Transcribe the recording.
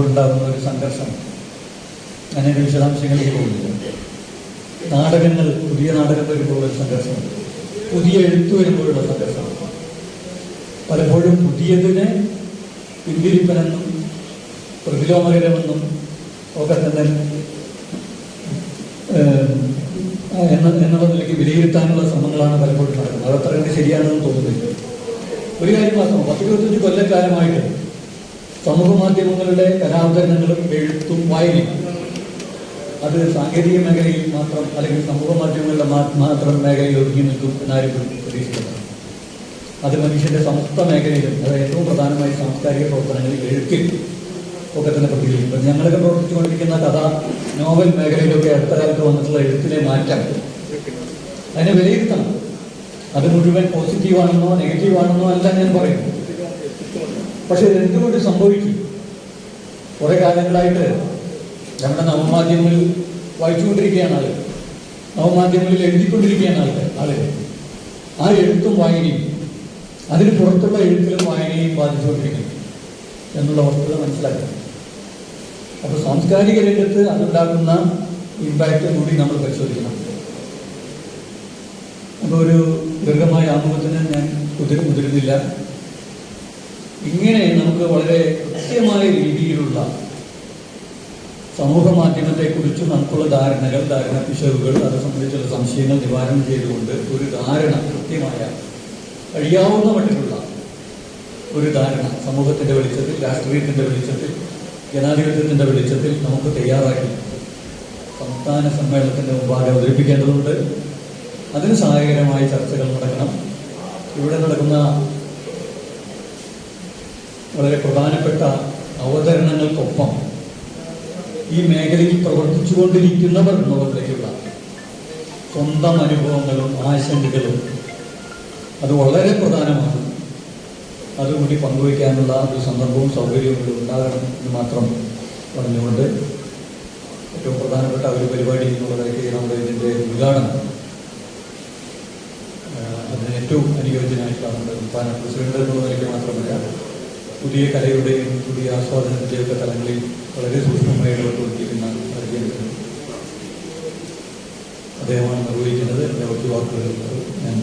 ഉണ്ടാകുന്ന ഒരു സംഘർഷം. അതിന്റെ വിശദാംശങ്ങളിലേക്ക് പോകുന്നില്ല നാടകങ്ങൾ പുതിയ നാടകം വരുമ്പോഴുള്ള ഒരു സംഘർഷം. പുതിയ എഴുത്ത് വരുമ്പോഴുള്ള സംഘർഷം. പലപ്പോഴും പുതിയതിനെ പിന്തിരിപ്പനെന്നും പ്രതിലോമകരമെന്നും ഒക്കെ തന്നെ എന്ന എന്നുള്ള നിലയ്ക്ക് വിലയിരുത്താനുള്ള ശ്രമങ്ങളാണ് പലപ്പോഴും നടക്കുന്നത്. അത് അത്ര ശരിയാണെന്ന് തോന്നുന്നില്ല. ഒരു കാര്യം മാത്രം പത്തിരുപത്തഞ്ച് കൊല്ലക്കാലമായിട്ട് സമൂഹ മാധ്യമങ്ങളുടെ കലാവതരണങ്ങളും എഴുത്തും വായനയും അത് സാങ്കേതിക മേഖലയിൽ മാത്രം അല്ലെങ്കിൽ സമൂഹ മാധ്യമങ്ങളുടെ മാത്രം മേഖലയിൽ ഒതുങ്ങി നിൽക്കും എന്നാരും പ്രതീക്ഷിക്കുന്നത് അത് മനുഷ്യന്റെ സമസ്ത മേഖലയിലും അത് ഏറ്റവും പ്രധാനമായി സാംസ്കാരിക പ്രവർത്തനങ്ങളിൽ എഴുത്തിൽ ഒക്കെ തന്നെ പ്രതികരിക്കും ഞങ്ങളൊക്കെ പ്രവർത്തിച്ചുകൊണ്ടിരിക്കുന്ന കഥ നോവൽ മേഖലയിലൊക്കെ അടുത്ത കാലത്ത് വന്നിട്ടുള്ള എഴുത്തിലെ മാറ്റം അതിനെ വിലയിരുത്തണം. അത് മുഴുവൻ പോസിറ്റീവാണെന്നോ നെഗറ്റീവാണെന്നോ അല്ല ഞാൻ പറയുന്നു പക്ഷെ എന്തുകൊണ്ട് സംഭവിക്കും കുറെ കാലങ്ങളായിട്ട് നമ്മുടെ നവമാധ്യമങ്ങളിൽ വായിച്ചുകൊണ്ടിരിക്കുകയാണ് ആളുകൾ. നവമാധ്യമങ്ങളിൽ എഴുതിക്കൊണ്ടിരിക്കുകയാണ് ആളുകൾ ആ എഴുത്തും വായനയും അതിന് പുറത്തുള്ള എഴുത്തിലും വായനയും ബാധിച്ചുകൊണ്ടിരിക്കുന്നു എന്നുള്ള വസ്തുത മനസ്സിലാക്കണം അപ്പോൾ സാംസ്കാരിക രംഗത്ത് അതുണ്ടാകുന്ന ഇമ്പാക്റ്റ് കൂടി നമ്മൾ പരിശോധിക്കണം. അപ്പോൾ ഒരു ദീർഘമായ ആമുഖത്തിന് ഞാൻ കുതിര മുതിരുന്നില്ല. ഇങ്ങനെ നമുക്ക് വളരെ കൃത്യമായ രീതിയിലുള്ള സമൂഹ മാധ്യമത്തെക്കുറിച്ച് നമുക്കുള്ള ധാരണകൾ ധാരണ പിശകുകൾ അത് സംബന്ധിച്ചുള്ള സംശയങ്ങൾ നിവാരണം ചെയ്തുകൊണ്ട് ഒരു ധാരണ കൃത്യമായ കഴിയാവുന്ന മട്ടിലുള്ള ഒരു ധാരണ സമൂഹത്തിന്റെ വെളിച്ചത്തിൽ രാഷ്ട്രീയത്തിന്റെ വെളിച്ചത്തിൽ ജനാധിപത്യത്തിന്റെ വെളിച്ചത്തിൽ നമുക്ക് തയ്യാറാക്കി സംസ്ഥാന സമ്മേളനത്തിന്റെ മുമ്പാകെ അവതരിപ്പിക്കേണ്ടതുണ്ട്. അതിന് സഹായകരമായ ചർച്ചകൾ നടക്കണം. ഇവിടെ നടക്കുന്ന വളരെ പ്രധാനപ്പെട്ട അവതരണങ്ങൾക്കൊപ്പം ഈ മേഖലയിൽ പ്രവർത്തിച്ചുകൊണ്ടിരിക്കുന്നവർ എന്നുള്ളതിലേക്കുള്ള സ്വന്തം അനുഭവങ്ങളും ആശങ്കകളും അത് വളരെ പ്രധാനമാണ്. അതുകൂടി പങ്കുവയ്ക്കാനുള്ള ഒരു സന്ദർഭവും സൗകര്യവും കൂടി ഉണ്ടാകണം എന്ന് മാത്രം പറഞ്ഞുകൊണ്ട് ഏറ്റവും പ്രധാനപ്പെട്ട ഒരു പരിപാടി എന്നുള്ളതായിട്ട് നമ്മുടെ ഇതിന്റെ ഉദ്ഘാടനം അതിന് ഏറ്റവും അനുയോജ്യനായിട്ടുള്ള നമ്മുടെ സംസ്ഥാന പ്രസിഡന്റ് എന്നുള്ളതിലേക്ക് മാത്രമല്ല പുതിയ കലയുടെയും പുതിയ ആസ്വാദനത്തിന്റെയും ഒക്കെ തലങ്ങളിൽ വളരെ സൂക്ഷ്മമായി ഇടപെട്ടുകൊണ്ടിരിക്കുന്ന പരിചയം അദ്ദേഹമാണ് നിർവഹിക്കുന്നത് എന്റെ ഒറ്റ ഞാൻ.